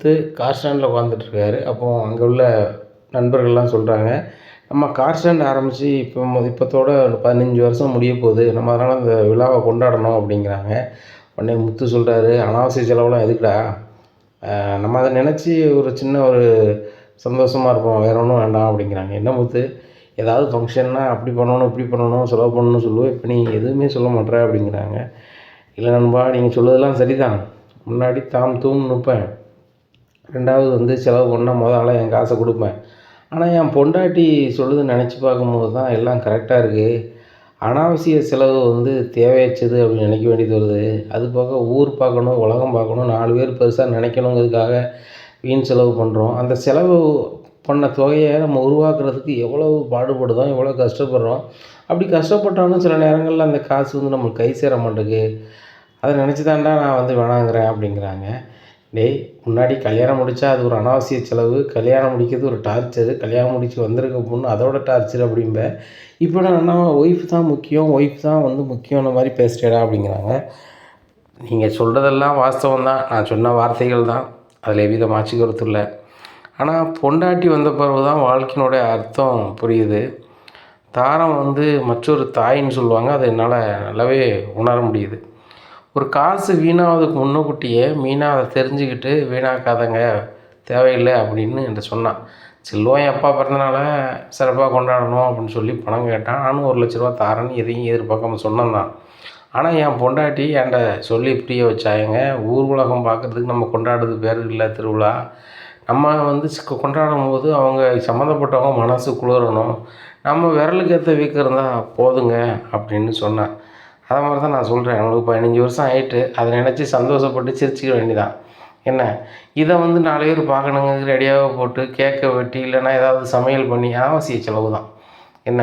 கொடுத்து கார் ஸ்டாண்டில் உட்காந்துட்ருக்காரு அப்போது அங்கே உள்ள நண்பர்கள்லாம் சொல்கிறாங்க நம்ம கார் ஸ்டாண்ட் ஆரம்பித்து இப்போ இப்போத்தோட பதினஞ்சு வருஷம் முடிய போகுது. நம்ம அதனால் அந்த விழாவை கொண்டாடணும் அப்படிங்கிறாங்க. உடனே முத்து சொல்கிறாரு அனாவசிய செலவுலாம் எதுக்குடா? நம்ம அதை நினச்சி ஒரு சின்ன ஒரு சந்தோஷமாக இருப்போம். வேற ஒன்றும் வேண்டாம் அப்படிங்கிறாங்க. என்ன முத்து? ஏதாவது ஃபங்க்ஷன்னா அப்படி பண்ணணும் இப்படி பண்ணணும் செலவு பண்ணணும்னு சொல்லுவோம் இப்போ நீ எதுவுமே சொல்ல மாட்டேற அப்படிங்கிறாங்க. இல்லை நண்பா நீங்கள் சொல்லுறதெல்லாம் சரிதான். முன்னாடி தாம் தூம்னு நிற்பேன் ரெண்டாவது வந்து செலவு பண்ணால் மொதல் ஆளாக என் காசை கொடுப்பேன். ஆனால் என் பொண்டாட்டி சொல்லுது நினச்சி பார்க்கும்போது தான் எல்லாம் கரெக்டாக இருக்குது அனாவசிய செலவு வந்து தேவையற்றது அப்படின்னு நினைக்க வேண்டியது வருது. அது போக ஊர் பார்க்கணும் உலகம் பார்க்கணும் நாலு பேர் பெருசாக நினைக்கணுங்கிறதுக்காக வீண் செலவு பண்ணுறோம் அந்த செலவு பண்ண தொகையை நம்ம உருவாக்குறதுக்கு எவ்வளவு பாடுபடுதோம் எவ்வளோ கஷ்டப்படுறோம்? அப்படி கஷ்டப்பட்டாலும் சில நேரங்களில் அந்த காசு வந்து நம்மளுக்கு கை சேர மாட்டேங்குது. அதை நினச்சி தாண்டா நான் வந்து வேணாங்கிறேன் அப்படிங்கிறாங்க. டேய் முன்னாடி கல்யாணம் முடித்தா அது ஒரு அனாவசிய செலவு கல்யாணம் முடிக்கிறது ஒரு டார்ச்சரு கல்யாணம் முடித்து வந்திருக்க பொண்ணு அதோட டார்ச்சர் அப்படிம்ப. இப்போ நான் ஒய்ஃப் தான் முக்கியம் ஒய்ஃப் தான் வந்து முக்கியம்ன மாதிரி பேசுகிறேடா அப்படிங்கிறாங்க. நீங்கள் சொல்கிறதெல்லாம் வாஸ்தவம் தான். நான் சொன்ன வார்த்தைகள் தான். அதில் எவ்வித மாற்றி கருத்து இல்லை. ஆனால் பொண்டாட்டி வந்த பிறகு தான் வாழ்க்கையினுடைய அர்த்தம் புரியுது. தாரம் வந்து மற்றொரு தாயின்னு சொல்லுவாங்க. அதை என்னால் நல்லாவே உணர முடியுது. ஒரு காசு வீணாவதுக்கு முன்னக்கூட்டியே மீனா அதை தெரிஞ்சுக்கிட்டு வீணாக்காதங்க தேவையில்லை அப்படின்னு என்கிட்ட சொன்னான். செல்வம் என் அப்பா பிறந்தனால சிறப்பாக கொண்டாடணும் அப்படின்னு சொல்லி பணம் கேட்டான். நானும் ஒரு லட்ச ரூபா தாரேன்னு எதையும் எதிர்பார்க்காம சொன்னேன் தான். ஆனால் என் பொண்டாட்டி என்கிட்ட சொல்லி புரிய வச்சாங்க ஊர் உலகம் பார்க்குறதுக்கு நம்ம கொண்டாடுறது பேர் இல்லை திருவிழா. நம்ம வந்து கொண்டாடும் போது அவங்க சம்மந்தப்பட்டவங்க மனசு குளிரணும். நம்ம விரலுக்கு ஏற்ற வீக்கம் இருந்தால் போதுங்க அப்படின்னு சொன்னேன். அதை மாதிரி தான் நான் சொல்கிறேன் நம்மளுக்கு பதினஞ்சு வருஷம் ஆகிட்டு அதை நினச்சி சந்தோஷப்பட்டு சிரிச்சிக்க வேண்டியதான் என்ன? இதை வந்து நாலு பேர் பார்க்கணுங்க ரெடியாக போட்டு கேக்கை வெட்டி இல்லைன்னா ஏதாவது சமையல் பண்ணி அவசிய செலவு தான். என்ன?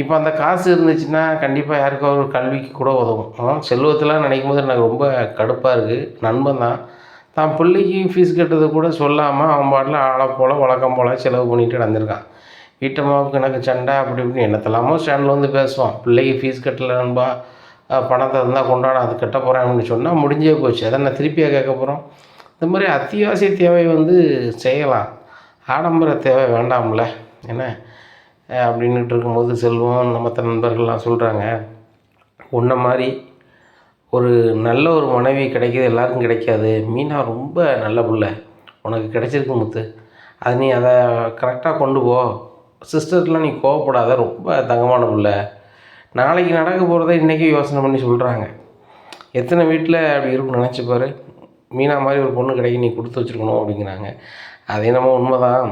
இப்போ அந்த காசு இருந்துச்சுன்னா கண்டிப்பாக யாருக்கோ ஒரு கல்விக்கு கூட உதவும். செல்வத்தெலாம் நினைக்கும் போது எனக்கு ரொம்ப கடுப்பாக இருக்குது நண்பன் தான். தான் பிள்ளைக்கு ஃபீஸ் கட்டுறதை கூட சொல்லாமல் அவன் பாட்டில் ஆளை போல் வழக்கம் போல் செலவு பண்ணிட்டு நடந்திருக்கான். வீட்டம்மாவுக்கு எனக்கு சண்டை அப்படி இப்படின்னு என்னத்தெல்லாமோ ஸ்டாண்டில் வந்து பேசுவான். பிள்ளைக்கு ஃபீஸ் கட்டலை நண்பா. பணத்தை இருந்தால் கொண்டாட அது கட்ட போகிறேன் அப்படின்னு சொன்னால் முடிஞ்சே போச்சு. அதை நான் திருப்பியாக கேட்க போகிறோம் இந்த மாதிரி அத்தியாவசிய தேவை வந்து செய்யலாம். ஆடம்பர தேவை வேண்டாம்ல. என்ன? அப்படின்னுட்டு இருக்கும்போது செல்வம் நம்ம நண்பர்கள்லாம் சொல்கிறாங்க உன்ன மாதிரி ஒரு நல்ல ஒரு மனைவி கிடைக்கிது எல்லாருக்கும் கிடைக்காது. மீனா ரொம்ப நல்ல பிள்ளை. உனக்கு கிடைச்சிருக்கு முத்து. அது நீ அதை கரெக்டாக கொண்டு போ. சிஸ்டர்லாம் நீ கோவப்படாத. ரொம்ப தங்கமான பிள்ளை. நாளைக்கு நடக்க போகிறத இன்றைக்கி யோசனை பண்ணி சொல்கிறாங்க எத்தனை வீட்டில் அப்படி இருக்கும்னு நினச்சிப்பாரு மீனா மாதிரி ஒரு பொண்ணு கிடைக்க நீ கொடுத்து வச்சுருக்கணும் அப்படிங்கிறாங்க. அது என்னமோ உண்மை தான்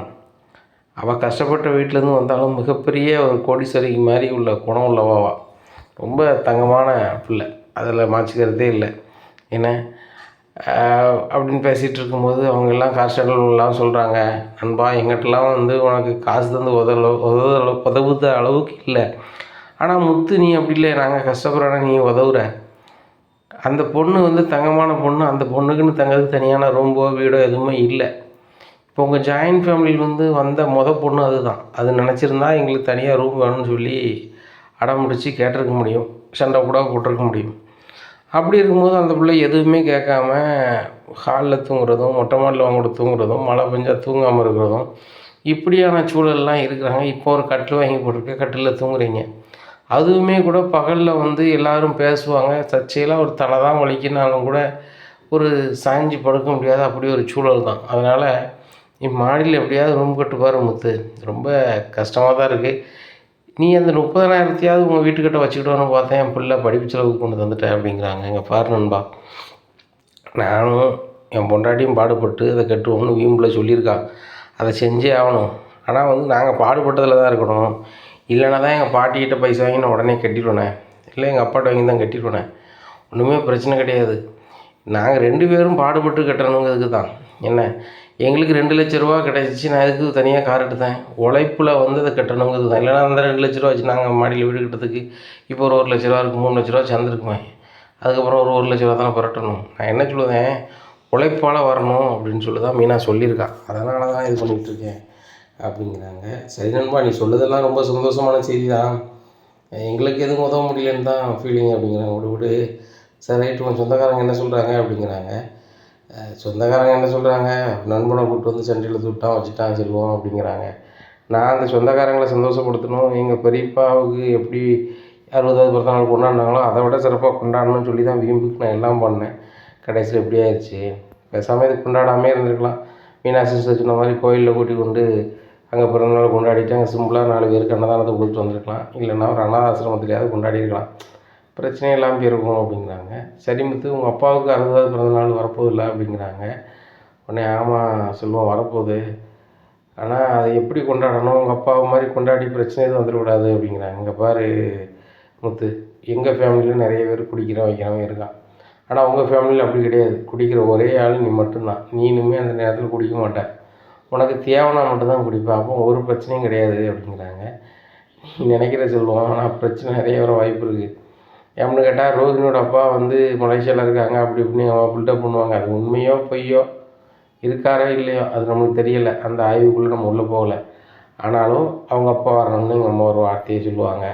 அவள் கஷ்டப்பட்ட வீட்டிலேருந்து வந்தாலும் மிகப்பெரிய ஒரு கோடீஸ்வரிக்கு மாதிரி உள்ள குணம் உள்ளவாவா ரொம்ப தங்கமான பிள்ளை. அதில் மாற்றிக்கிறதே இல்லை. என்ன? அப்படின்னு பேசிகிட்டு இருக்கும்போது அவங்க எல்லாம் காசு எல்லாம் சொல்கிறாங்க நண்பா எங்கிட்டலாம் வந்து உனக்கு காசு தந்து உதவ உதவ உதவுத அளவுக்கு இல்லை. ஆனால் முத்து நீ அப்படி இல்லை நாங்கள் கஷ்டப்படுறோன்னா நீ உதவுற. அந்த பொண்ணு வந்து தங்கமான பொண்ணு. அந்த பொண்ணுக்குன்னு தங்கிறதுக்கு தனியான ரூம்போ வீடோ எதுவுமே இல்லை. இப்போ உங்கள் ஜாயின்ட் ஃபேமிலியில் வந்து வந்த மொதல் பொண்ணு அதுதான். அது நினச்சிருந்தா எங்களுக்கு தனியாக ரூம் வேணும்னு சொல்லி அடம் முடித்து கேட்டிருக்க முடியும். சண்டை கூட போட்டிருக்க முடியும். அப்படி இருக்கும்போது அந்த பிள்ளை எதுவுமே கேட்காம ஹாலில் தூங்குறதும் மொட்டை மாடில் வாங்கிட்டு தூங்குறதும் மழை பெஞ்சால் தூங்காமல் இருக்கிறதும் இப்படியான சூழல்லாம் இருக்கிறாங்க. இப்போ ஒரு கட்டில் வாங்கி போட்டிருக்க. கட்டிலில் தூங்குறீங்க. அதுவுமே கூட பகலில் வந்து எல்லோரும் பேசுவாங்க. சர்ச்சையெல்லாம் ஒரு தலை தான் வலிக்கினாலும் கூட ஒரு சாஞ்சி படுக்க முடியாத அப்படி ஒரு சூழல் தான். அதனால் இம்மாடியில் மாடியில் எப்படியாவது ரூம் கட்டுப்பார் முத்து. ரொம்ப கஷ்டமாக தான் இருக்குது நீ அந்த முப்பதனாயிரத்தையாவது உங்கள் வீட்டுக்கிட்ட வச்சுக்கிட்டோன்னு பார்த்தேன். என் பிள்ளை படிப்பு செலவுக்கு கொண்டு தந்துட்டேன் அப்படிங்கிறாங்க. எங்கள் பாரு நண்பா. நானும் என் பொண்டாட்டியும் பாடுபட்டு அதை கட்டுவோம்னு வீம்பில் சொல்லியிருக்கான் அதை செஞ்சே ஆகணும். ஆனால் வந்து நாங்கள் பாடுபட்டதில் தான் இருக்கணும். இல்லைனா தான் எங்கள் பாட்டிக்கிட்ட பைசா வாங்கி நான் உடனே கட்டிடுவேனே. இல்லை எங்கள் அப்பாட்ட வாங்கி தான் கட்டிடுவேனே. ஒன்றுமே பிரச்சனை கிடையாது. நாங்கள் ரெண்டு பேரும் பாடுபட்டு கட்டணுங்கிறதுக்கு தான். என்ன? எங்களுக்கு ரெண்டு லட்ச ரூபா கிடச்சிச்சு நான் எதுக்கு தனியாக கார் எடுத்தேன்? உழைப்பில் வந்து அதை கட்டணுங்கிறது தான். இல்லைனா அந்த ரெண்டு லட்ச ரூபா வச்சு நாங்கள் மாடியில் வீடு கட்டுறதுக்கு இப்போ ஒரு ஒரு லட்ச ரூபா இருக்குது மூணு லட்ச ரூபா சேர்ந்துருக்குமே. அதுக்கப்புறம் ஒரு ஒரு லட்ச ரூபா தானே புரட்டணும். நான் என்ன சொல்லுவேன்? உழைப்பால் வரணும் அப்படின்னு சொல்லி தான் மீனா சொல்லியிருக்கான் அதனால தான் இது பண்ணிகிட்ருக்கேன் அப்படிங்கிறாங்க. சரி நண்பா நீ சொல்லுறதெல்லாம் ரொம்ப சந்தோஷமான செய்தி தான் எங்களுக்கு எதுவும் உதவ முடியலன்னு தான் ஃபீலிங் அப்படிங்கிறாங்க. விடு விடு. சரி ரைட்டு உன் சொந்தக்காரங்க என்ன சொல்கிறாங்க அப்படிங்கிறாங்க. சொந்தக்காரங்க என்ன சொல்கிறாங்க நண்பனை கூப்பிட்டு வந்து சண்டையில் விட்டான் வச்சுட்டான் செல்வோம் அப்படிங்கிறாங்க. நான் அந்த சொந்தக்காரங்களை சந்தோஷப்படுத்தணும். எங்கள் பெரியப்பாவுக்கு எப்படி அறுபதாவது பிறந்த நாள் கொண்டாடினாங்களோ அதை விட சிறப்பாக கொண்டாடணும்னு சொல்லி தான் வீம்புக்கு நான் எல்லாம் பண்ணேன். கடைசியில் எப்படி ஆயிடுச்சு. பேசாமல் இது கொண்டாடாமே இருந்திருக்கலாம். மீனாசி சொன்ன மாதிரி கோயிலில் கூட்டி கொண்டு அங்கே பிறந்தநாள் கொண்டாடிட்டு அங்கே சிம்பிளாக நாலு பேருக்கு அன்னதானத்தை கொடுத்துட்டு வந்திருக்கலாம். இல்லைன்னா ஒரு அனாதாசிரமத்திலேயாவது கொண்டாடி இருக்கலாம் பிரச்சனை இல்லாமல் இருக்கும் அப்படிங்கிறாங்க. சரி முத்து உங்கள் அப்பாவுக்கு அறுபதாவது பிறந்தநாள் வரப்போதில்ல அப்படிங்கிறாங்க. உடனே ஆமாம் செல்வம் வரப்போகுது. ஆனால் அதை எப்படி கொண்டாடணும்? உங்கள் அப்பாவை மாதிரி கொண்டாடி பிரச்சனை எதுவும் வந்துடக்கூடாது அப்படிங்கிறாங்க. இங்கே பாரு முத்து எங்கள் ஃபேமிலியில் நிறைய பேர் குடிக்கிறவன் வைக்கிறவன் இருக்கான். ஆனால் உங்கள் ஃபேமிலியில் அப்படி கிடையாது. குடிக்கிற ஒரே ஆள் நீ மட்டும்தான். நீனுமே அந்த நேரத்தில் குடிக்க மாட்டேன். உனக்கு தேவைன்னா மட்டும்தான் குடிப்ப அப்போ ஒரு பிரச்சனையும் கிடையாது அப்படிங்கிறாங்க. நீ நினைக்கிற சொல்லுவோம். ஆனால் பிரச்சனை நிறைய வர வாய்ப்பு இருக்குது எப்படின்னு கேட்டால் ரோஹினியோட அப்பா வந்து மலேசியாவில் இருக்காங்க. அப்படி இப்படின்னு அவன் பில்டப் பண்ணுவாங்க. அது உண்மையோ பொய்யோ இருக்காரோ இல்லையோ அது நம்மளுக்கு தெரியலை. அந்த ஆய்வுக்குள்ளே நம்ம உள்ளே போகலை. ஆனாலும் அவங்க அப்பா வரணும்னு எங்கள் அம்மா ஒரு வார்த்தையை சொல்லுவாங்க.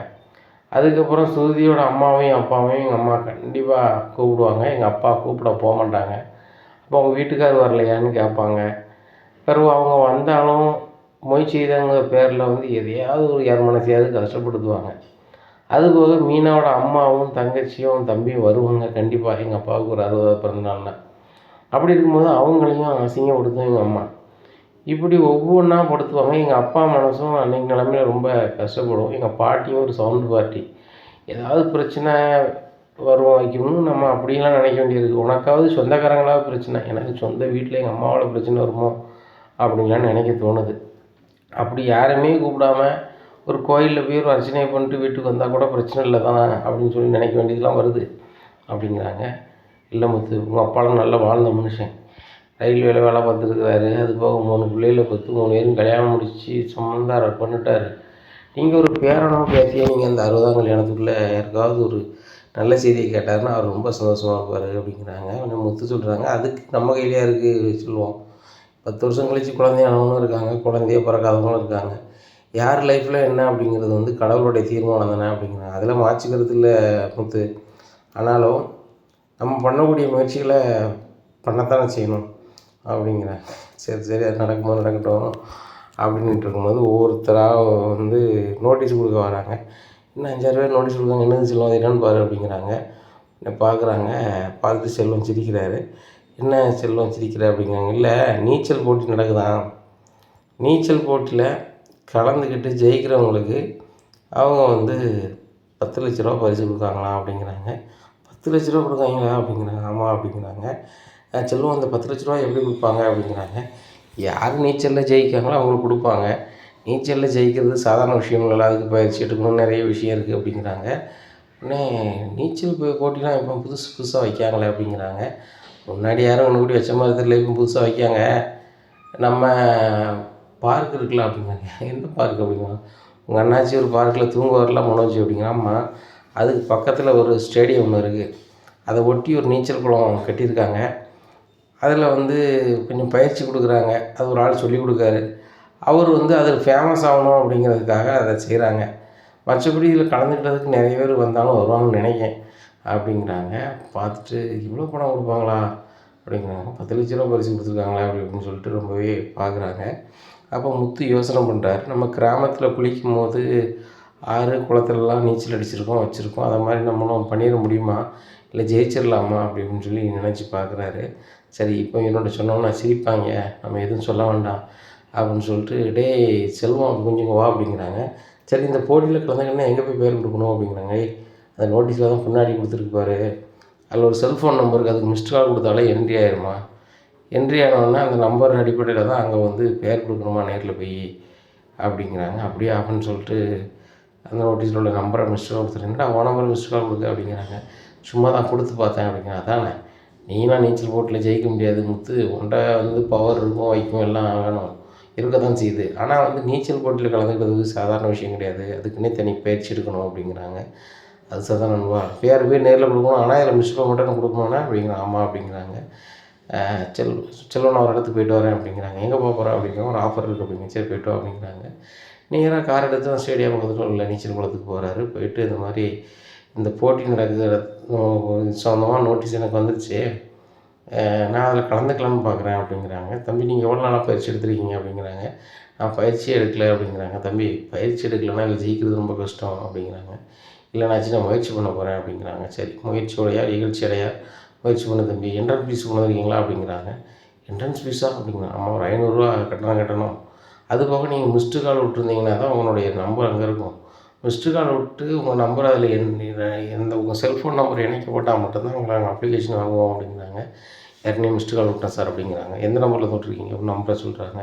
அதுக்கப்புறம் சுருதியோட அம்மாவையும் அப்பாவையும் எங்கள் அம்மா கண்டிப்பாக கூப்பிடுவாங்க. எங்கள் அப்பா கூப்பிட போக மாட்டாங்க. அப்போ அவங்க வீட்டுக்கார் வரலையான்னு கேட்பாங்க. பிறகு அவங்க வந்தாலும் மொய் செய்தங்கிற பேரில் வந்து எதையாவது ஒரு யார் மனசையாவது கஷ்டப்படுத்துவாங்க அதுபோக மீனாவோட அம்மாவும் தங்கச்சியும் தம்பியும் வருவாங்க. கண்டிப்பாக எங்கள் அப்பாவுக்கு ஒரு அறுபதாவது பிறந்தநாள்னா அப்படி இருக்கும்போது அவங்களையும் அசிங்கப்படுத்தும் எங்கள் அம்மா. இப்படி ஒவ்வொன்றா படுத்துவாங்க. எங்கள் அப்பா மனசும் அன்றைக்கு நிலமையில ரொம்ப கஷ்டப்படும். எங்கள் பாட்டியும் ஒரு சவுண்டு பார்ட்டி ஏதாவது பிரச்சனை வரும் வைக்கணும்னு நம்ம அப்படிலாம் நினைக்க வேண்டியது உனக்காவது சொந்தக்காரங்களாவது பிரச்சனை. எனக்கு சொந்த வீட்டில் எங்கள் அம்மாவோட பிரச்சனை வருமோ? அப்படின்லாம் நினைக்க தோணுது. அப்படி யாரையுமே கூப்பிடாம ஒரு கோயிலில் போய் ஒரு அர்ச்சனையை பண்ணிட்டு வீட்டுக்கு வந்தால் கூட பிரச்சனை இல்லை தான் அப்படின்னு சொல்லி நினைக்க வேண்டியதுலாம் வருது அப்படிங்கிறாங்க. இல்லை முத்து உங்கள் அப்பாலாம் நல்லா வாழ்ந்த மனுஷன். ரயில்வேல வேலை பார்த்துருக்குறாரு. அது போக மூணு பிள்ளைகள பத்து மூணு பேரும் கல்யாணம் முடிச்சு சம்மந்தார பண்ணிட்டாரு. நீங்கள் ஒரு பேரனோ பேத்தியோ நீங்கள் அந்த அறுபதாம் கல்யாணத்துக்குள்ளே யாருக்காவது ஒரு நல்ல செய்தியை கேட்டாருன்னா அவர் ரொம்ப சந்தோஷமாக இருப்பார் அப்படிங்கிறாங்க. முத்து சொல்கிறாங்க அதுக்கு நம்ம கையிலேயே இருக்குது சொல்லுவோம். பத்து வருஷம் கழிச்சு குழந்தையானவங்களும் இருக்காங்க குழந்தையே பிறக்காதவங்களும் இருக்காங்க. யார் லைஃப்பில் என்ன அப்படிங்கிறது வந்து கடவுளுடைய தீர்மானம் தானே அப்படிங்கிறாங்க. அதில் மாற்றிக்கிறது இல்லை முத்து. ஆனாலும் நம்ம பண்ணக்கூடிய முயற்சிகளை பண்ணத்தானே செய்யணும் அப்படிங்கிறேன் சரி சரி அது நடக்கும்போது நடக்கட்டும் அப்படின்ட்டு இருக்கும்போது ஒவ்வொருத்தராக வந்து நோட்டீஸ் கொடுக்க வராங்க. இன்னும் அஞ்சாறு பேர் நோட்டீஸ் கொடுக்காங்க என்னது செல்வம் என்னன்னு பாரு அப்படிங்கிறாங்க. என்ன பார்க்குறாங்க பார்த்துட்டு செல்வம் சிரிக்கிறாரு. என்ன செல்வம் சிரிக்கிற அப்படிங்கிறாங்க. இல்லை நீச்சல் போட்டி நடக்குதாம் நீச்சல் போட்டியில் கலந்துக்கிட்டு ஜெயிக்கிறவங்களுக்கு அவங்க வந்து பத்து லட்ச ரூபா பரிசு கொடுக்காங்களாம் அப்படிங்கிறாங்க. பத்து லட்ச ரூபா கொடுக்காங்களா அப்படிங்கிறாங்க. ஆமாம் அப்படிங்கிறாங்க. செல்வம் அந்த பத்து லட்ச ரூபா எப்படி கொடுப்பாங்க அப்படிங்கிறாங்க. யார் நீச்சலில் ஜெயிக்காங்களோ அவங்களுக்கு கொடுப்பாங்க. நீச்சலில் ஜெயிக்கிறது சாதாரண விஷயம் இல்லை. அதுக்கு பயிற்சி எடுக்கணும் நிறைய விஷயம் இருக்குது அப்படிங்கிறாங்க. உடனே நீச்சல் போட்டிலாம் இப்போ புதுசு புதுசாக வைக்காங்களே அப்படிங்கிறாங்க. முன்னாடி யாரும் ஒன்று கூடி வச்ச மாதிரி தெரியல இப்போ புதுசாக வைக்காங்க நம்ம பார்க் இருக்குல்ல அப்படிங்கிறாங்க எந்த பார்க் அப்படிங்கிறாங்க உங்கள் அண்ணாச்சி ஒரு பார்க்கில் தூங்க வரலாம் மனோஜ் அப்படிங்கிறாம்மா அதுக்கு பக்கத்தில் ஒரு ஸ்டேடியம் ஒன்று இருக்குது அதை ஒட்டி ஒரு நீச்சல் குளம் கட்டியிருக்காங்க. அதில் வந்து கொஞ்சம் பயிற்சி கொடுக்குறாங்க. அது ஒரு ஆள் சொல்லி கொடுக்காரு. அவர் வந்து அதில் ஃபேமஸ் ஆகணும் அப்படிங்கிறதுக்காக அதை செய்கிறாங்க மற்றபடி இதில் கலந்துக்கிட்டதுக்கு நிறைய பேர் வந்தாலும் வருவாங்கன்னு நினைக்கிறேன். அப்படிங்கிறாங்க. பார்த்துட்டு இவ்வளோ பணம் கொடுப்பாங்களா? அப்படிங்கிறாங்க. பத்து லட்ச ரூபா பரிசு கொடுத்துருக்காங்களா அப்படி அப்படின்னு சொல்லிட்டு ரொம்பவே பார்க்குறாங்க. அப்போ முத்து யோசனை பண்ணுறாரு நம்ம கிராமத்தில் குளிக்கும் போது ஆறு குளத்துலலாம் நீச்சல் அடிச்சிருக்கோம் வச்சுருக்கோம். அதை மாதிரி நம்மளும் பண்ணிட முடியுமா? இல்லை ஜெயிச்சிடலாமா? அப்படின்னு சொல்லி நினச்சி பார்க்குறாரு. சரி இப்போ என்னோட சொன்னோம்னா சிரிப்பாங்க. நம்ம எதுவும் சொல்ல வேண்டாம் அப்படின்னு சொல்லிட்டு டேய் செல்வம் கொஞ்சம் வா அப்படிங்கிறாங்க. சரி இந்த போட்டியில் கலந்துக்கணும்னா எங்கே போய் பேர் கொடுக்கணும் அப்படிங்கிறாங்க. அந்த நோட்டீஸில் தான் முன்னாடி கொடுத்துருப்பாரு. அதில் ஒரு செல்ஃபோன் நம்பருக்கு அதுக்கு மிஸ்டு கால் கொடுத்தாலே என்ட்ரி ஆயிருமா? என்ட்ரி ஆனோடனே அந்த நம்பர் அடிப்படையில் தான் அங்கே வந்து பேர் கொடுக்கணுமா நேரில் போய் அப்படிங்கிறாங்க. அப்படியே அப்படின்னு சொல்லிட்டு அந்த நோட்டீஸில் உள்ள நம்பரை மிஸ்டு கால் கொடுத்துருந்தா அவன் நம்பர் மிஸ்டு கால் கொடுக்க? அப்படிங்கிறாங்க. சும்மா தான் கொடுத்து பார்த்தேன் அப்படிங்கிறா அதானே? நீலாம் நீச்சல் போட்டில் ஜெயிக்க முடியாது முத்து. உன்ட்ட வந்து பவர் இருக்கும் வைக்கும் எல்லாம் வேணும். இருக்க தான் செய்யுது. ஆனால் வந்து நீச்சல் போட்டியில் கலந்துக்கிறது சாதாரண விஷயம் கிடையாது. அதுக்குன்னே தனி பயிற்சி எடுக்கணும் அப்படிங்கிறாங்க. அது சாதாரண நண்பா பேர் போய் நேரில் கொடுக்கணும். ஆனால் இதில் மிஸ் பண்ண மட்டும் கொடுக்கணும்னா அப்படிங்கிற ஆமாம் அப்படிங்கிறாங்க. செல் செல்வன் ஒரு இடத்துக்கு போயிட்டு வரேன் அப்படிங்கிறாங்க. எங்கே போக போகிறேன் அப்படிங்கிற ஒரு ஆஃபர் இருக்குது அப்படிங்க சரி போயிட்டு வா அப்படிங்கிறாங்க. நேராக கார் எடுத்து தான் ஸ்டேடியம் பக்கத்தில் உள்ள நீச்சல் குளத்துக்கு போகிறாரு போயிட்டு இந்த மாதிரி இந்த போட்டி நடக்கிற சொந்தமாக நோட்டீஸ் எனக்கு வந்துருச்சு. நான் அதில் கலந்துக்கலாம்னு பார்க்குறேன் அப்படிங்கிறாங்க. தம்பி நீங்கள் எவ்வளோ நாளாக பயிற்சி எடுத்துருக்கீங்க? அப்படிங்கிறாங்க. நான் பயிற்சி எடுக்கலை அப்படிங்கிறாங்க. தம்பி பயிற்சி எடுக்கலைன்னா இதில் ஜெயிக்கிறது ரொம்ப கஷ்டம் அப்படிங்கிறாங்க. இல்லை நான் சின்ன முயற்சி பண்ண போகிறேன் அப்படிங்கிறாங்க. சரி முயற்சியோடையா நிகழ்ச்சியோடையா முயற்சி பண்ண தம்பி. என்ட்ரன்ஸ் ஃபீஸ் கொண்டு வந்திருக்கீங்களா அப்படிங்கிறாங்க என்ட்ரன்ஸ் ஃபீஸா அப்படிங்கிறாங்க. ஆமாம் ஒரு ஐநூறுரூவா கட்டணம் கட்டணும். அது போக நீங்கள் மிஸ்டு கால் விட்டுருந்தீங்கன்னா தான் உங்களுடைய நம்பர் அங்கே இருக்கும். மிஸ்டு கால் விட்டு உங்கள் நம்பர் அதில் என் எந்த உங்கள் செல்ஃபோன் நம்பர் இணைக்கப்பட்டால் மட்டும்தான் உங்களை நாங்கள் அப்ளிகேஷன் வாங்குவோம் அப்படிங்கிறாங்க. ஏற்கனவே மிஸ்டு கால் விட்டேன் சார் அப்படிங்கிறாங்க. எந்த நம்பரில் தொட்டிருக்கீங்க? அப்படின்னு நம்பரை சொல்கிறாங்க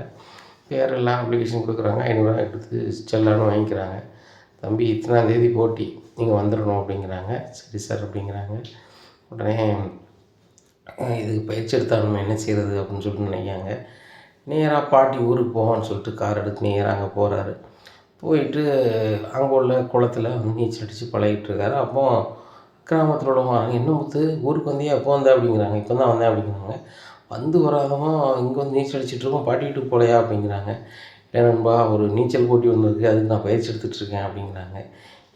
வேறு எல்லாம் அப்ளிகேஷன் கொடுக்குறாங்க. ஐநூறுரூவா எடுத்து செல்லான்னு வாங்கிக்கிறாங்க. தம்பி இத்தனாம் தேதி போட்டி நீங்கள் வந்துடணும் அப்படிங்கிறாங்க. சரி சார் அப்படிங்கிறாங்க. உடனே இதுக்கு பயிற்சி எடுத்தால் நம்ம என்ன செய்கிறது அப்படின்னு சொல்லிட்டு நினைக்காங்க நேராக பாட்டி ஊருக்கு போவான்னு சொல்லிட்டு கார் எடுத்து நேராக அங்கே போகிறாரு போயிட்டு அங்கே உள்ள குளத்துல வந்து நீச்சல் அடித்து பழகிட்டுருக்காரு அப்போ கிராமத்தில் உள்ளவங்க என்ன முத்து? ஊருக்கு வந்தே எப்போ வந்தேன் அப்படிங்கிறாங்க. இப்போ தான் வந்தேன் அப்படிங்கிறாங்க. வந்து வராதவன் இங்கே வந்து நீச்சல் அடிச்சிட்ருக்கோம் பாட்டிக்கிட்டு போலையா? அப்படிங்கிறாங்க. இல்லை நண்பா ஒரு நீச்சல் போட்டி ஒன்று இருக்குது அதுக்கு நான் பயிற்சி எடுத்துகிட்டு இருக்கேன் அப்படிங்கிறாங்க.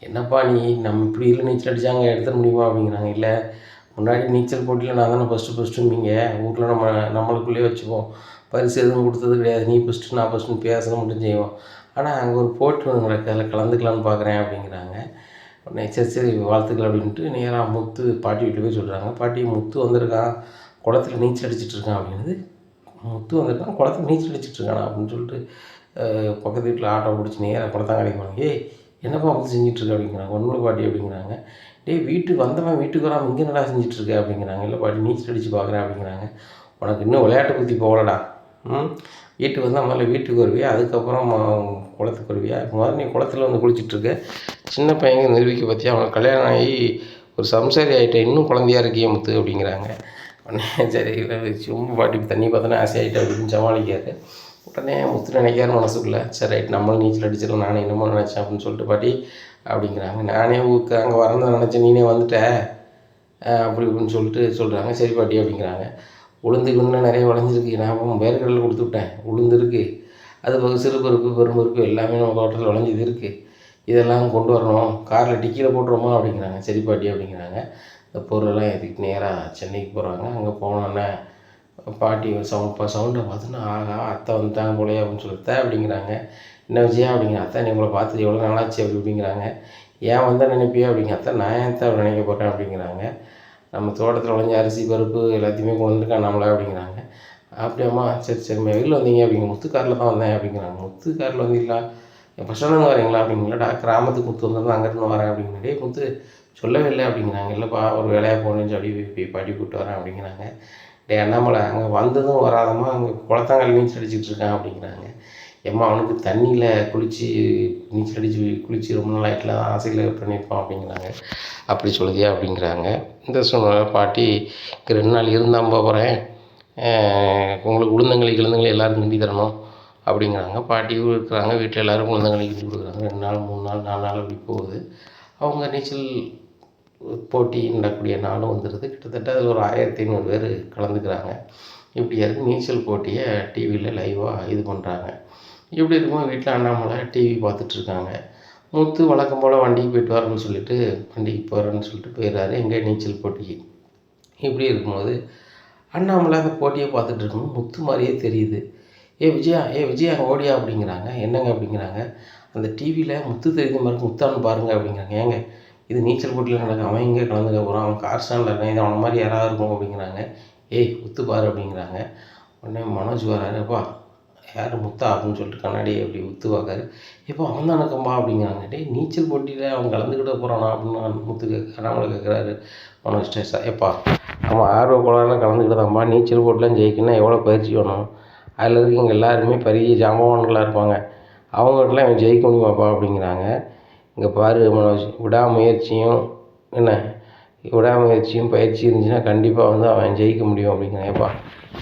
என்னப்பா நீ நம்ம இப்படி இல்லை நீச்சல் அடிச்சாங்க எடுத்துட முடியுமா அப்படிங்கிறாங்க. இல்லை முன்னாடி நீச்சல் போட்டியில் நான் தானே ஃபஸ்ட்டு ஃபஸ்ட்டும்பீங்க ஊரில் நம்ம நம்மளுக்குள்ளேயே வச்சுப்போம். பரிசு எதுவும் கொடுத்தது கிடையாது. நீ ஃபஸ்ட்டு நான் ஃபஸ்ட்டுன்னு பேசணும் மட்டும் செய்வோம். ஆனால் அங்கே ஒரு போட்டி ஒன்று நடக்குது. அதில் கலந்துக்கலான்னு பார்க்குறேன் அப்படிங்கிறாங்க. உடனே சரி சரி வாழ்த்துக்கள் அப்படின்ட்டு நேராக முத்து பாட்டி வீட்டுக்கு போய் சொல்கிறாங்க பாட்டி முத்து வந்திருக்கான் குளத்துல நீச்சல் அடிச்சிட்டு இருக்கான் முத்து வந்திருக்கான் குளத்துல நீச்சல் அடிச்சிட்ருக்கானா அப்படின்னு சொல்லிட்டு பக்கத்து வீட்டில் ஆட்டோ பிடிச்சி நேராக குளத்தாங்க போனாங்க ஏய் என்னப்பா வந்து செஞ்சுட்டு இருக்க அப்படிங்கிறாங்க ஒன்றும் பாட்டி அப்படிங்கிறாங்க. டேய் வீட்டுக்கு வந்தவன் வீட்டுக்கு வராமல் இங்கே என்னடா செஞ்சிட்ருக்க? அப்படிங்கிறாங்க. இல்லை பாட்டி நீச்சல் அடித்து பார்க்குறேன் அப்படிங்கிறாங்க. உனக்கு இன்னும் விளையாட்டு புத்தி போகலடா. ம் வீட்டுக்கு வந்தால் முதல்ல வீட்டுக்கு வருவியா? அதுக்கப்புறம் குளத்துக்கு வருவியா? முதல்ல நீ குளத்துல வந்து குளிச்சிட்ருக்க. சின்ன பையங்க நிரூபிக்க பற்றியா அவனுக்கு கல்யாணம் ஆகி ஒரு சம்சாரி ஆகிட்டேன் இன்னும் குழந்தையா இருக்கியே முத்து அப்படிங்கிறாங்க. உடனே சரி இல்லை, சும்மா பாட்டி தண்ணி பார்த்தோன்னே ஆசையாகிட்டேன் அப்படின்னு சமாளிக்காரு உடனே முத்து நினைக்காரு மனசுக்குள்ளே. சரி ரைட் நம்மளும் நீச்சல் அடிச்சிடலாம் நானே என்னமோ நினச்சேன் அப்படின்னு சொல்லிட்டு பாட்டி அப்படிங்கிறாங்க. நானே ஊருக்கு அங்கே வரந்த நினச்சேன் நீனே வந்துட்ட. அப்படி இப்படின்னு சொல்லிட்டு சொல்கிறாங்க சரி பாட்டி அப்படிங்கிறாங்க. உளுந்துக்கு இன்னும் நிறைய விளைஞ்சிருக்கு. நான் வேர்க்கடலில் கொடுத்து விட்டேன். உளுந்து இருக்குது அது பகு சிறு பருப்பு பெரும்பருப்பு எல்லாமே நம்ம தோட்டத்தில் விளைஞ்சது இருக்குது இதெல்லாம் கொண்டு வரணும். காரில் டிக்கியில் போட்டுருமா அப்படிங்கிறாங்க. சரி பாட்டி அப்படிங்கிறாங்க. இந்த பொருளெல்லாம் எதுக்கு நேராக சென்னைக்கு போகிறாங்க அங்கே போனோன்னே பாட்டி சவுண்ட் இப்போ சவுண்டை பார்த்துன்னா ஆகா அத்தை வந்துட்டாங்க போலயே அப்படின்னு சொல்லிட்டு அப்படிங்கிறாங்க. என்ன விஜயா அப்படிங்கிற அத்தை நீ உங்களை பார்த்து எவ்வளோ நாளாச்சு அப்படி அப்படிங்கிறாங்க ஏன் வந்தால் நினைப்பியா அப்படிங்க அத்தை நான் ஏன் தான் நினைக்க போகிறேன் அப்படிங்கிறாங்க. நம்ம தோட்டத்தில் விளைஞ்ச அரிசி பருப்பு எல்லாத்தையுமே கொண்டு வந்துருக்கான் நம்மளை அப்படிங்கிறாங்க. அப்படியாம்மா சரி சரி வெளியில் வந்தீங்க அப்படிங்க முத்து காரில் தான் வந்தேன் அப்படிங்கிறாங்க. முத்து காரில் வந்தீங்களா ஃபஸ்ட் ஸ்டாண்டர்ட் வரீங்களா? அப்படிங்களா கிராமத்துக்கு முத்து வந்திருந்தா அங்கேருந்து வரேன் அப்படிங்கிறே முத்து சொல்லவே இல்லை அப்படிங்கிறாங்க. இல்லைப்பா ஒரு வேலையாக போகணுன்னு சொல்லி போய் பாட்டி கூப்பிட்டு வரேன் அப்படிங்கிறாங்க. டே அண்ணாமலை அங்கே வந்ததும் வராதம்மா அங்கே குளத்தாங்கல் நீச்சல் அடிச்சுட்டு இருக்கான் அப்படிங்கிறாங்க. ஏம்மா அவனுக்கு தண்ணியில் குளித்து நீச்சல் அடித்து குளித்து ரொம்ப நாள் ஆயிட்டில் ஆசையில் பண்ணியிருப்பான் அப்படிங்கிறாங்க. அப்படி சொல்லுதியா அப்படிங்கிறாங்க. இந்த சூழ்நிலை பாட்டி இங்கே ரெண்டு நாள் இருந்தால் போகிறேன் உங்களுக்கு உளுந்தங்களி கிழந்தங்களி எல்லோரும் கிண்டி தரணும் அப்படிங்கிறாங்க. பாட்டியும் இருக்கிறாங்க வீட்டில் எல்லோரும் உளுந்தங்களி கிண்டி கொடுக்குறாங்க. ரெண்டு நாள் மூணு நாள் நாலு நாள் அப்படி போகுது. அவங்க நீச்சல் போட்டி நடக்கூடிய நாளும் வந்துடுது கிட்டத்தட்ட அதில் ஒரு ஆயிரத்தி ஐநூறு பேர் கலந்துக்கிறாங்க. இப்படி இருக்கு நீச்சல் போட்டியை டிவியில் லைவாக இது பண்ணுறாங்க இப்படி இருக்கும்போது வீட்டில் அண்ணாமலை டிவி பார்த்துட்ருக்காங்க முத்து வழக்கம் போல் வண்டிக்கு போயிட்டு வரேன்னு சொல்லிட்டு வண்டிக்கு போகிறேன்னு சொல்லிட்டு போயிடுறாரு. எங்கே நீச்சல் போட்டிக்கு இப்படி இருக்கும்போது அண்ணாமலை அந்த போட்டியை பார்த்துட்டு இருக்கும்போது முத்து மாதிரியே தெரியுது. ஏ விஜயா ஏ விஜயா ஓடியா அப்படிங்கிறாங்க. என்னங்க? அப்படிங்கிறாங்க. அந்த டிவியில் முத்து தெரிஞ்ச மாதிரி முத்தான்னு பாருங்க அப்படிங்கிறாங்க. ஏங்க இது நீச்சல் போட்டியில் நடக்க அவன் எங்கே கலந்துக்க போகிறான் அவன் கார் ஸ்டாண்டில் இருக்கான். இது அவனை மாதிரி யாராவது இருக்கும் அப்படிங்கிறாங்க. ஏய் முத்து பாரு அப்படிங்கிறாங்க. உடனே மனோஜ் வராரு அப்பா யார் முத்தா அப்படின்னு சொல்லிட்டு கண்ணாடியை அப்படி ஒத்து பார்க்காரு. இப்போ அவன் தான் எனக்கம்பா அப்படிங்கிறாங்க. டேய் நீச்சல் போட்டியில் அவன் கலந்துக்கிட்ட போகிறானா அப்படின்னு முத்து கேட்க அண்ணாமலை கேட்குறாரு மனோஜ் டேஸா ஏப்பா அவன் ஆர்வ கோளாறுல கலந்துக்கிட்டதாம்மா நீச்சல் போட்டிலாம் ஜெயிக்கணும்னா எவ்வளோ பயிற்சி வேணும்? அதில் இருக்கவங்க எல்லாருமே பெரிய ஜாம்பவான்களாக இருப்பாங்க. அவங்ககிட்டலாம் இவன் ஜெயிக்க முடியுமாப்பா அப்படிங்கிறாங்க. இங்கே பாரு மனோஜ் விடாமுயற்சியும் என்ன? விடாமுயற்சியும் பயிற்சி இருந்துச்சுன்னா கண்டிப்பாக வந்து அவன் ஜெயிக்க முடியும் அப்படிங்கிறான். ஏப்பா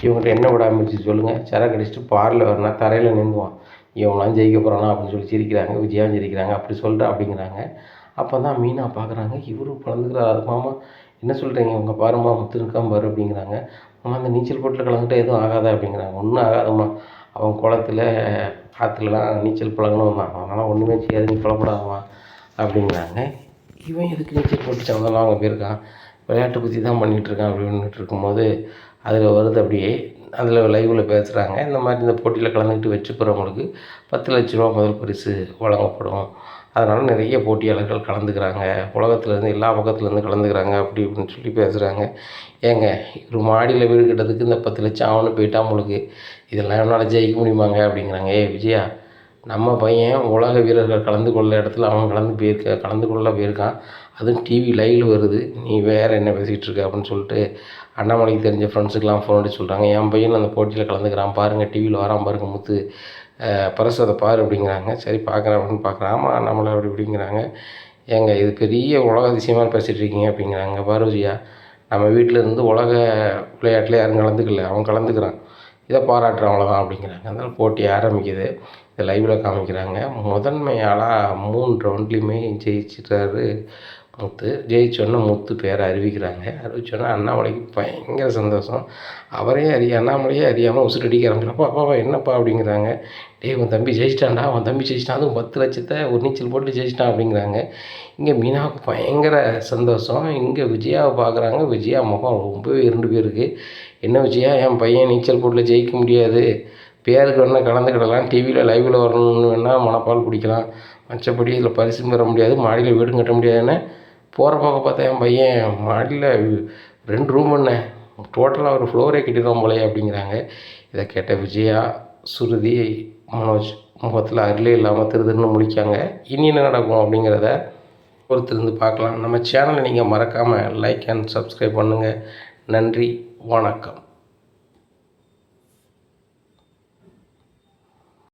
இவங்ககிட்ட என்ன விடாமுயற்சி சொல்லுங்கள் சரக்கு அடிச்சுட்டு பாரில் வரனா தரையில் நின்றுவான் இவங்களாம் ஜெயிக்க போகிறானா அப்படின்னு சொல்லி சிரிக்கிறாங்க விஜயாவும் சிரிக்கிறாங்க அப்படி சொல்லிட்டு அப்படிங்கிறாங்க. அப்போ தான் மீனா பார்க்குறாங்க இவரும் பிறந்துக்கிறார். அது மாமா என்ன சொல்கிறீங்க உங்க பாரும்மா முத்து இருக்கான் பாரு அப்படிங்கிறாங்க. அம்மா அந்த நீச்சல் போட்டில் கலந்துட்டு எதுவும் ஆகாதா அப்படிங்கிறாங்க. ஒன்றும் ஆகாதம்மா. அவன் குளத்துல ஆற்றுலலாம் நீச்சல் பழகணும் தான் அதனால் ஒன்றுமே செய்யாது. நீ புலப்படாதம்மா. அப்படிங்கிறாங்க. இவன் எதுக்கு நீச்சல் போட்டு சம்மந்தம்லாம் அவங்க போயிருக்கான். விளையாட்டு பற்றி தான் பண்ணிகிட்டு இருக்கான் இருக்கும்போது அதில் வருது அப்படியே அதில் லைவில் பேசுகிறாங்க இந்த மாதிரி இந்த போட்டியில் கலந்துக்கிட்டு வச்சு போகிறவங்களுக்கு பத்து லட்ச ரூபா முதல் பரிசு வழங்கப்படும். அதனால் நிறைய போட்டியாளர்கள் கலந்துக்கிறாங்க. உலகத்துலேருந்து எல்லா பக்கத்துலேருந்து கலந்துக்கிறாங்க அப்படி இப்படின்னு சொல்லி பேசுகிறாங்க ஏங்க ஒரு மாடியில் வீடு கட்டுறதுக்கு இந்த பத்து லட்சம் ஆகணும் போயிட்டா உங்களுக்கு? இதெல்லாம் என்னால் ஜெயிக்க முடியுமாங்க? அப்படிங்கிறாங்க. ஏ விஜயா நம்ம பையன் உலக வீரர்கள் கலந்து கொள்ள இடத்துல அவன் கலந்து போயிருக்க கலந்து கொள்ள போயிருக்கான். அதுவும் டிவி லைவில் வருது. நீ வேறு என்ன பேசிகிட்டு இருக்க அப்படின்னு சொல்லிட்டு அண்ணாமலைக்கு தெரிஞ்ச ஃப்ரெண்ட்ஸுக்கெலாம் ஃபோன் அடிச்சு சொல்கிறாங்க என் பையன் அந்த போட்டியில் கலந்துக்கிறான். பாருங்கள் டிவியில் வரான் பாருங்கள் முத்து. பரசு அதை பாரு அப்படிங்கிறாங்க. சரி பார்க்குறேன் அப்படின்னு பார்க்குறான் ஆமாம் அண்ணாமலை அப்படி இப்படிங்கிறாங்க. ஏங்க இது பெரிய உலக அதிசயமாக பேசிகிட்டு இருக்கீங்க அப்படிங்கிறாங்க. பாரு நம்ம வீட்டில் இருந்து உலக விளையாட்டில் யாரும் கலந்துக்கல. அவன் கலந்துக்கிறான். இதை பாராட்டுறேன் அவ்வளோதான் அப்படிங்கிறாங்க. அதனால் போட்டி ஆரம்பிக்குது. இதை லைவில் காமிக்கிறாங்க. முதன்மையாளாக மூணு ரவுண்ட்லேயுமே ஜெயிச்சிட்டாரு முத்து. ஜெயிச்சோன்னே முத்து பேரை அறிவிக்கிறாங்க. அறிவிச்சோன்னே அண்ணாமலைக்கு பயங்கர சந்தோஷம். அவரே அறிய அண்ணாமலையே அறியாமல் உசுரடிக்க அடிக்க அப்பா அப்பாவா என்னப்பா அப்படிங்கிறாங்க. டேய் உன் தம்பி ஜெயிச்சிட்டான்டா. உன் தம்பி ஜெயிச்சிட்டான். அதுவும் பத்து லட்சத்தை ஒரு நீச்சல் போட்டு ஜெயிச்சிட்டான் அப்படிங்கிறாங்க. இங்கே மீனாவுக்கு பயங்கர சந்தோஷம். இங்கே விஜயாவை பார்க்குறாங்க. விஜயா முகம் ரொம்பவே இருண்டு போயிருக்கு. என்ன விஜயா என் பையன் நீச்சல் போட்டில் ஜெயிக்க முடியாது. பேருக்கு வேணால் கலந்துக்கிடலாம். டிவியில் லைவில் வரணும்னு வேணால் மனப்பால் குடிக்கலாம் மற்றபடி இதில் பரிசும் பெற முடியாது. மாடியில் வீடும் கட்ட முடியாதுன்னு போகிற போக பார்த்தா என் பையன் மாடியில் ரெண்டு ரூம் என்ன? டோட்டலாக ஒரு ஃப்ளோரே கட்டிடுவோம் போலே அப்படிங்கிறாங்க. இதை கேட்ட விஜயா சுருதி மனோஜ் முகத்தில் அருளே இல்லாமல் திருதுன்னு முடிக்காங்க இனி என்ன நடக்கும் அப்படிங்கிறத பொறுத்திருந்து பார்க்கலாம். நம்ம சேனலை நீங்கள் மறக்காமல் லைக் அண்ட் சப்ஸ்கிரைப் பண்ணுங்கள் நன்றி. வணக்கம்